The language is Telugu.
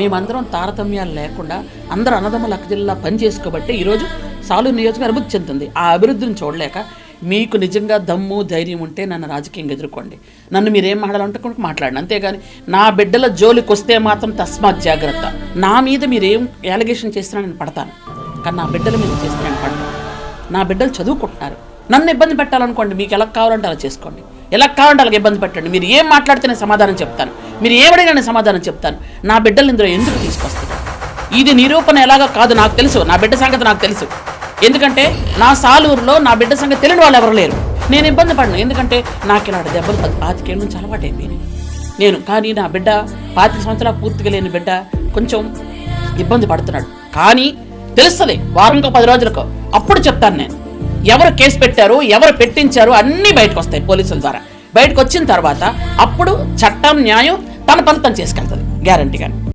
మేమందరం తారతమ్యాలు లేకుండా అందరూ అన్నదమ్ముల అక్కజిల్లా పని చేసుకోబట్టి ఈరోజు సాలూరు నియోజకవర్గం అభివృద్ధి చెందుతుంది. ఆ అభివృద్ధిని చూడలేక మీకు నిజంగా దమ్ము ధైర్యం ఉంటే నన్ను రాజకీయంగా ఎదుర్కోండి. నన్ను మీరేం మాట్లాడాలంటే కూడా మాట్లాడండి. అంతేగాని నా బిడ్డల జోలికి వస్తే మాత్రం తస్మాత్ జాగ్రత్త. నా మీద మీరేం యాలిగేషన్ చేసినా నేను పడతాను. కానీ నా బిడ్డల మీద చేస్తే నేను పడను. నా బిడ్డలు చదువుకుంటున్నారు. నన్ను ఇబ్బంది పెట్టాలనుకోండి మీకు ఎలా కావాలంటే అలా చేసుకోండి. ఎలా కావాలంటే అలాగే ఇబ్బంది పెట్టండి. మీరు ఏం మాట్లాడితే నేను సమాధానం చెప్తాను. మీరు ఏమడినా నేను సమాధానం చెప్తాను. నా బిడ్డలు ఇందులో ఎందుకు తీసుకొస్తారు ఇది నిరూపణ ఎలాగో కాదు నాకు తెలుసు. నా బిడ్డ సంగతి నాకు తెలుసు. ఎందుకంటే నా సాలూరులో నా బిడ్డ సంగతి తెలియని వాళ్ళు ఎవరు లేరు. నేను ఇబ్బంది పడను. ఎందుకంటే నాకు ఇలాంటి దెబ్బలు పాతికేళ్ళ నుంచి అలవాటు నేను కానీ నా బిడ్డ పాతిక సంవత్సరాలు పూర్తిగా లేని బిడ్డ కొంచెం ఇబ్బంది పడుతున్నాడు. కానీ తెలుస్తుంది వారంకో పది రోజులకో. అప్పుడు చెప్తాను నేను. ఎవరు కేసు పెట్టారు ఎవరు పెట్టించారు అన్నీ బయటకు వస్తాయి పోలీసుల ద్వారా. బయటకు వచ్చిన తర్వాత అప్పుడు చట్టం న్యాయం తన పని తను చేసుకెళ్తుంది. గ్యారంటీగా